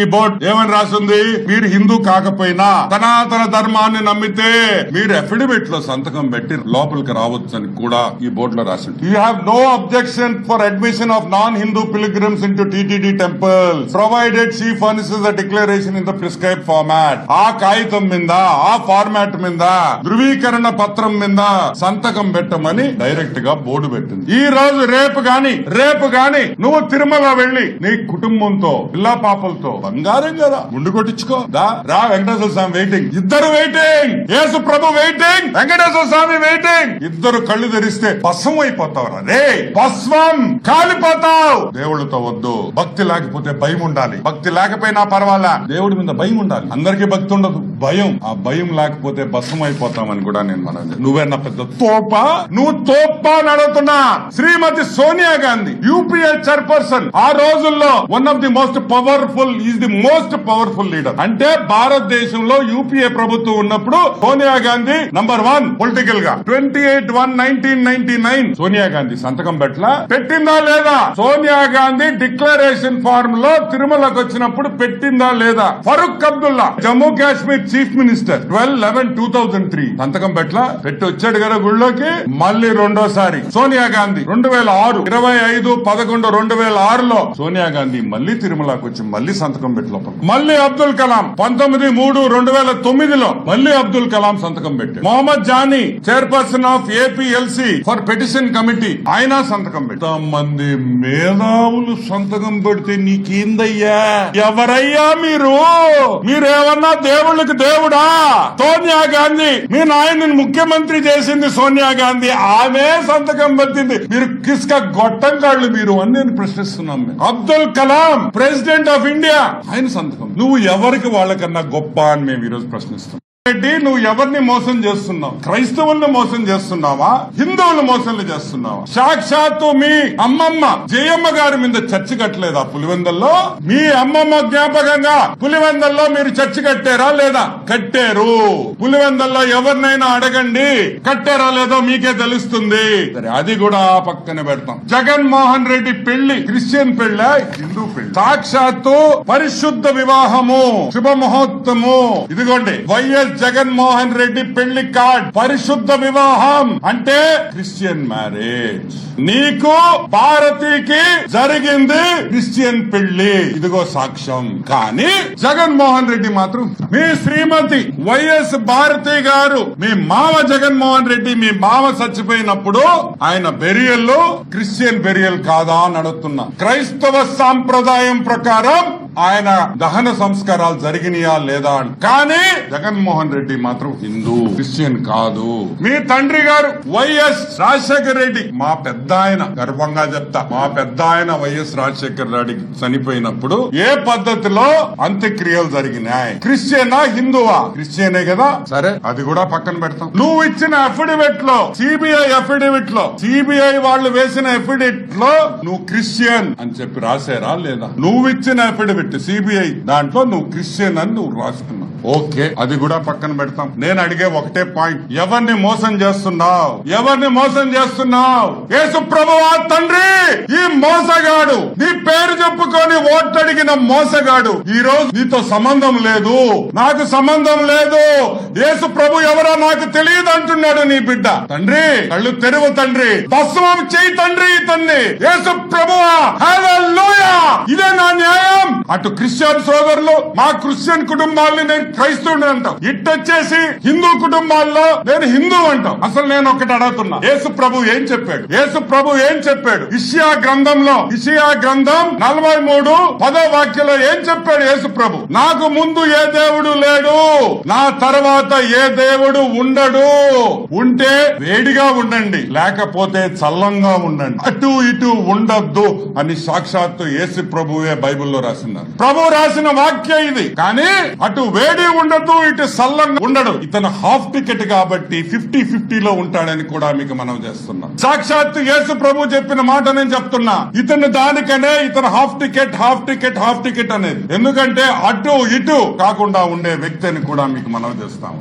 ఈ బోర్డు ఏమని రాసింది? మీరు హిందూ కాకపోయినా సనాతన ధర్మాన్ని నమ్మితే మీరు అఫిడవిట్లో సంతకం పెట్టి లోపలికి రావచ్చు అని కూడా ఈ బోర్డు లో రాసింది you have no objection for admission of non Hindu pilgrims in to temple provided she furnishes the declaration in the prescribe format ఆ కాగితం మీద ఆ ఫార్మాట్ మీద ధృవీకరణ పత్రం మీద సంతకం పెట్టమని డైరెక్ట్గా బోర్డు పెట్టింది. ఈ రోజు రేపు గాని రేపు గాని నువ్వు తిరుమల వెళ్ళి నీ కుటుంబంతో పిల్లా పాపలతో బంగారం కదా గుండు కొట్టించుకో. దా రా వెంకటేశ్వర స్వామి వెయిటింగ్ ఇద్దరు వెయిటింగ్ యేసు ప్రభు వెయిటింగ్ వెంకటేశ్వర స్వామి వెయిటింగ్ ఇద్దరు కళ్ళు తెరిస్తే భస్మం అయిపోతావు రే భస్మం కాలిపోతావు. దేవుళ్ళతో వద్దు. భక్తి లేకపోతే భయం ఉండాలి. భక్తి లేకపోయినా పర్వాలా? దేవుడి మీద భయం ఉండాలి. అందరికీ భక్తి ఉండదు. భయం. ఆ భయం లేకపోతే భస్మం అయిపోతామని కూడా నేను మనం నువ్వేనా పెద్ద తోప? నువ్వు తోప అని అడుగుతున్నా. శ్రీమతి సోనియా గాంధీ యూపీఏ చైర్పర్సన్ ఆ రోజుల్లో one of the most powerful is the most powerful leader అంటే భారతదేశంలో యూపీఏ ప్రభుత్వం ఉన్నప్పుడు సోనియా గాంధీ నంబర్ వన్ పొలిటికల్గా. Twenty eight one nineteen ninety nine Sonia Gandhi సంతకం పెట్టలా? పెట్టిందా లేదా? సోనియా గాంధీ డిక్లరేషన్ ఫార్మ్లో తిరుమలకు వచ్చినప్పుడు పెట్టిందా లేదా? Farooq Abdullah Jammu Kashmir chief minister twelve eleven two thousand three సంతకం పెట్ల పెట్టి వచ్చాడు కదా గుళ్ళోకి. మళ్ళీ రెండోసారి సోనియా గాంధీ రెండు వేల ఆరు ఇరవై ఐదు పదకొండు రెండు వేల ఆరులో సోనియా గాంధీ మళ్ళీ తిరుమలకు వచ్చి మళ్ళీ సంతకం పెట్టి లోపల. మళ్ళీ అబ్దుల్ కలాం పంతొమ్మిది మూడు రెండు వేల తొమ్మిదిలో మళ్ళీ అబ్దుల్ కలాం సంతకం పెట్టి Mohammed Jani chairperson of APLC for petition committee ఆయన సంతకం పెట్టి మంది మేధావులు సంతకం పెడితే నీకేందయ్యా? ఎవరయ్యా మీరు? మీరేమన్నా దేవుళ్ళకి దేవుడా? సోనియా గాంధీ మీ నాయనని ముఖ్యమంత్రి చేసింది సోనియా గాంధీ ఆమె సంతకం పెట్టింది. మీరు కిస్క గొట్టం కాళ్ళు మీరు అని నేను ప్రశ్నిస్తున్నాం మేము. Abdul Kalam president of India ఆయన సంతకం. నువ్వు ఎవరికి వాళ్ళకన్నా గొప్ప అని మేము ఈరోజు ప్రశ్నిస్తున్నాం. రెడ్డి నువ్వు ఎవరిని మోసం చేస్తున్నావు? క్రైస్తవుల్ని మోసం చేస్తున్నావా? హిందువులు మోసం చేస్తున్నావా? సాక్షాత్తు మీ అమ్మమ్మ జయమ్మ గారి మీద చర్చి కట్టలేదా పులివెందల్లో? మీ అమ్మమ్మ జ్ఞాపకంగా పులివెందల్లో మీరు చర్చి కట్టారా లేదా? కట్టారు. పులివెందల్లో ఎవరినైనా అడగండి. కట్టారా లేదో మీకే తెలుస్తుంది. సరే అది కూడా పక్కన పెడతాం. జగన్ మోహన్ రెడ్డి పెళ్ళి క్రిస్టియన్ పెళ్ళి హిందూ పెళ్ళి. సాక్షాత్తు పరిశుద్ధ వివాహము శుభముహూర్తము. ఇదిగోండి వైఎస్ జగన్మోహన్ రెడ్డి పెళ్ళి కార్డ్ పరిశుద్ధ వివాహం అంటే క్రిస్టియన్ మ్యారేజ్. నీకు భారతికి జరిగింది క్రిస్టియన్ పెళ్ళి. ఇదిగో సాక్ష్యం. కానీ జగన్మోహన్ రెడ్డి మాత్రం మీ శ్రీమతి వైఎస్ భారతి గారు మీ మామ జగన్మోహన్ రెడ్డి మీ మామ చచ్చిపోయినప్పుడు ఆయన బెరియల్ క్రిస్టియన్ బెరియల్ కాదా అని అడుగుతున్నా. క్రైస్తవ సాంప్రదాయం ప్రకారం ఆయన దహన సంస్కారాలు జరిగినాయా లేదా అని? కానీ జగన్మోహన్ రెడ్డి మాత్రం హిందూ క్రిస్టియన్ కాదు. మీ తండ్రి గారు వైఎస్ రాజశేఖర్ రెడ్డి. మా పెద్ద ఆయన గర్వంగా చెప్తా. మా పెద్ద ఆయన వైఎస్ రాజశేఖర్ రెడ్డి చనిపోయినప్పుడు ఏ పద్ధతిలో అంత్యక్రియలు జరిగినాయి? క్రిస్టియనా హిందువా? క్రిస్టియనే కదా. సరే అది కూడా పక్కన పెడతాం. నువ్వు ఇచ్చిన అఫిడవిట్లో సిబిఐ అఫిడవిట్లో సిబిఐ వాళ్ళు వేసిన అఫిడవిట్లో నువ్వు క్రిస్టియన్ అని చెప్పి రాశారా లేదా? నువ్వు ఇచ్చిన అఫిడవిట్ సిబిఐ దాంట్లో నువ్వు క్రిస్టియన్ అని నువ్వు రాసుకున్నావు. ఓకే అది కూడా పక్కన పెడతాం. నేను అడిగే ఒకటే పాయింట్. ఎవరిని మోసం చేస్తున్నావు? ఎవరిని మోసం చేస్తున్నావు? యేసు ప్రభువా తండ్రి! ఈ మోసగాడు! నీ పేరు చెప్పుకొని ఓట్లు అడిగిన మోసగాడు. ఈ రోజు నీతో సంబంధం లేదు. నాకు సంబంధం లేదు. యేసు ప్రభు ఎవరో నాకు తెలియదు అంటున్నాడు నీ బిడ్డ. తండ్రి కళ్ళు తెరువు తండ్రి. భస్మం చేయి తండ్రి ఇతన్ని. యేసు ప్రభువా ఇదే నా న్యాయం. అటు క్రిస్టియన్ సోదరులు మా క్రిస్టియన్ కుటుంబాల్ని నేను క్రైస్తవుడు అంటాం. ఇట్టొచ్చేసి హిందూ కుటుంబాల్లో నేను హిందూ అంటాం. అసలు నేను ఒకటి అడుగుతున్నా. యేసు ప్రభు ఏం చెప్పాడు? యేసు ప్రభు ఏం చెప్పాడు? ఇషియా గ్రంథంలో ఇషియా గ్రంథం నలభై మూడు పదో వాక్యంలో ఏం చెప్పాడు యేసు ప్రభు? నాకు ముందు ఏ దేవుడు లేడు నా తర్వాత ఏ దేవుడు ఉండడు. ఉంటే వేడిగా ఉండండి లేకపోతే చల్లంగా ఉండండి. అటు ఇటు ఉండొద్దు అని సాక్షాత్తు యేసు ప్రభువే బైబిల్లో రాసినారు ప్రభు రాసిన వాక్య ఇది. కానీ అటు వేడి ఉండదు ఇటు సల్లంగా ఉండడు. ఇతను హాఫ్ టికెట్ కాబట్టి ఫిఫ్టీ ఫిఫ్టీలో ఉంటాడని కూడా మీకు మనం చేస్తున్నాం. సాక్షాత్తు యేసు ప్రభు చెప్పిన మాట నేను చెప్తున్నా. ఇతను దానికనే ఇతను half ticket half ticket half ticket అనేది. ఎందుకంటే అటు ఇటు కాకుండా ఉండే వ్యక్తి అని కూడా మీకు మనం చేస్తాము